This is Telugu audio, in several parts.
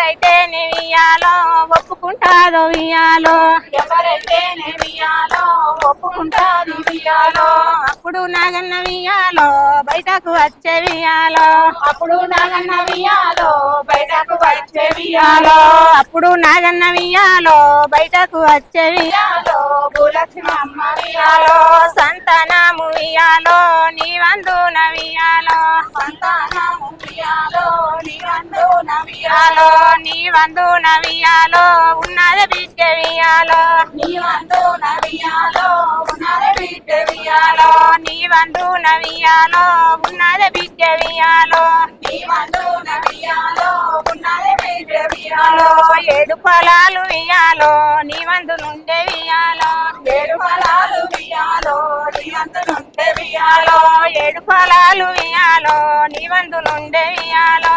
ఎవరైతే వియాలో ఒప్పుకుంటాదో వియాలో? ఎవరైతే వియాలో ఒప్పుకుంటాది వియాలో? అప్పుడు నాగన్న వియాలో బయటకు వచ్చే వియాలో. అప్పుడు నాగన్న వియాలో బయటకు వచ్చే వియాలో. అప్పుడు నాగన్న వియాలో బయటకు వచ్చే వియాలో. వియాలో భూలక్ష్మి అమ్మ వియాలో. సంతానము వియాలో నీ వందు నవియాలో సంతానము వియాలో నవియాలో వియాలో నీ వందు నవియాలో ఉన్నది బిడ్డ వియాలో నీవందు నవియాలో ఉన్నది బిడ్డ వియాలో నీ వందు నవియాలో ఉన్నది బిడ్డ వియాలో నీవందు నవియాలో ఉన్నది బిడ్డ వియాలో ఏడు పొలాలు వియాలో నీ వందు నుండే వియాలో ఏడు ఫలాలు వియాలో నీవందు నుండి వియాలో ఏడు పొలాలు వియాలో నీ వందు నుండే వియాలో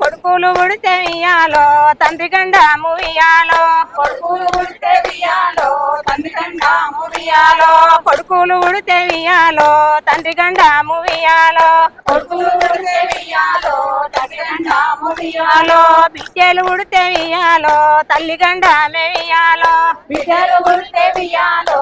కొడుకులు ఉడితే వియాలో తండ్రి గండము వియాలో కొడుకులు ఉంటే వియాలో తండ్రి కండాము వియాలో కొడుకులు ఉడితే వియాలో తండ్రి గండము వియాలో కొడుకులు ఉంటే వియాలో తండ్రి కండాము వియాలో బిడ్డలు ఉడితే వియాలో తల్లి గండమే వియాలో బిడ్డలు ఉంటే వియాలో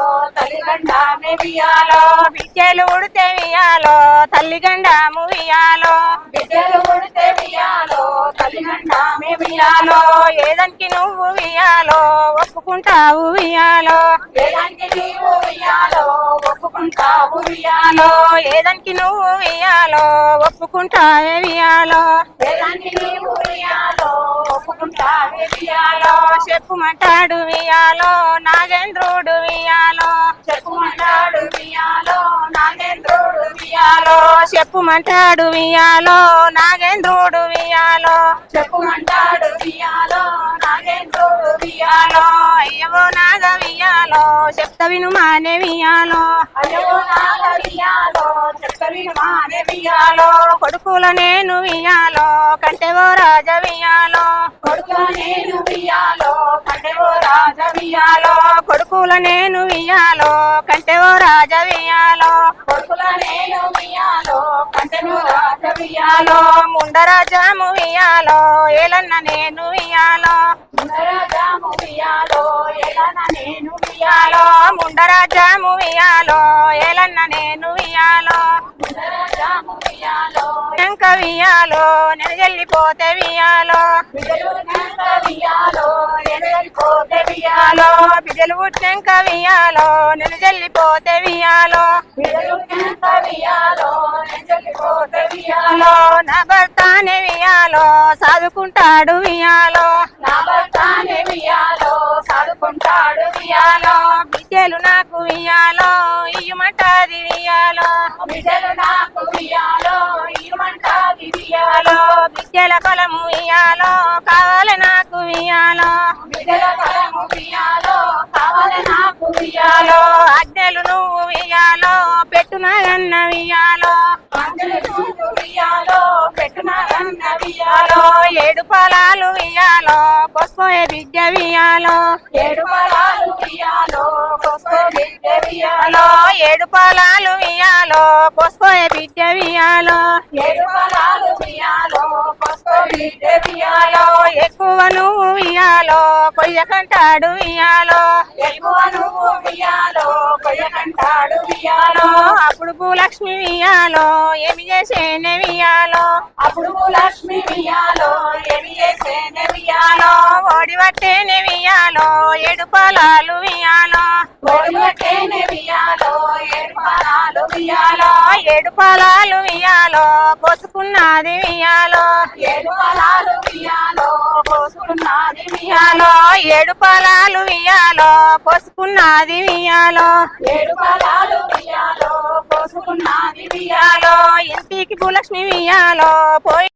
తల్లి కండామే వియాలో బిడ్డలు ఉడితే వియాలో తల్లి గండము వియాలో బిడ్డలు ఉంటే వియాలో తల్లి కండామే వియాలో ఏదానికి నువ్వు వియాలో ఒప్పుకుంటావు వియాలో వేదానికి నీవు వియాలో ఒప్పుకుంటావు వియాలో ఏదానికి నువ్వు వియాలో ఒప్పుకుంటావే వియాలో వేదానికి నీవు వియాలో ఒప్పుకుంటావే వియాలో చెప్పుమంటాడు వియాలో నాగేంద్రుడు వియాలో చెప్పుమంటాడు వియాలో నాగేంద్రుడు వియాలో చెప్పుమంటాడు వియాలో నాగేంద్రుడు వియాలో చెప్పుమంటాడు వియాలో నాగేంద్రుడు వియాలో విను మానే వియాలో అయ్యో నాగ వియాలో చెప్పవి మానే వియాలో వియాలో కొడుకుల నేను వియాలో కంటెవో రాజ వియాలో కొడుకు నేను వియాలో కండెవో రాజ వియాలో కొడుకుల నేను వియాలో కంటెవో రాజ వియాలో కొడుకుల నేను వియాలో కండెవో రాజ వియాలో వియాలో ముండరాజాము వియాలో ఏలన్న నేను వియాలో వియాలో ఎలన నేను ముండరాజాము వియాలో ఏలన్న నేను వియాలో నెనజల్లిపోతే వియాలో బిడ్డలు కనుక వియాలో ఎదరిపోతే వియాలో బిడ్డలు పుట్టినాక ఎంజలిపోతే వియాలో వియాలో నా భర్తానే వియాలో బిడ్డలు నాకు వియాలో ఇయ్యమంటాది వియాలో బిడ్డలు నాకు వియాలో ఇవ్వమంటాది వియాలో బిడ్డల బలము వియాలో కావాలి నాకు వియాలో బిడ్డల బలము వియాలో కావాలి నాకు వియాలో అద్దెలు నువ్వు వియాలో పెట్టునగన్న వియాలో అందరి చూపు వియాలో పెట్టునారన్న వియాలో వియాలో ఏడు పొలాలు వియాలో ఏ విద్య వియాలో ఏడు పొలాలు వియాలో కొత్త బిడ్డ వియాలో ఏడు పొలాలు వియాలో కొసుకోయే బిడ్డ వియాలో ఏడు పొలాలు వియాలో కొత్త బిడ్డ వియాలో ఎక్కువ నువ్వు వియాలో కొయ్యకంటాడు వియాలో ఎక్కువ నువ్వు వియాలో కొయ్యకంటాడు వియాలో అప్పుడు భూలక్ష్మి వియాలో ఏమి చేసేనే వియాలో అప్పుడు లక్ష్మి వియాలో ఏమి చేసేనే వియాలో వియాలో ఓడి పట్టేనే వియాలో ఏడు పొలాలు ఏడు పొలాలు వియాలో కోసుకున్నది వియాలో ఏడు పొలాలు వియాలో పోసుకున్నది వియాలో వియాలో ఏడు పొలాలు వియాలో కోసుకున్నది వియాలో ఏడు పొలాలు వియాలో పోసుకున్నది వియాలో ఇంటికి భూలక్ష్మి వియాలో పోయి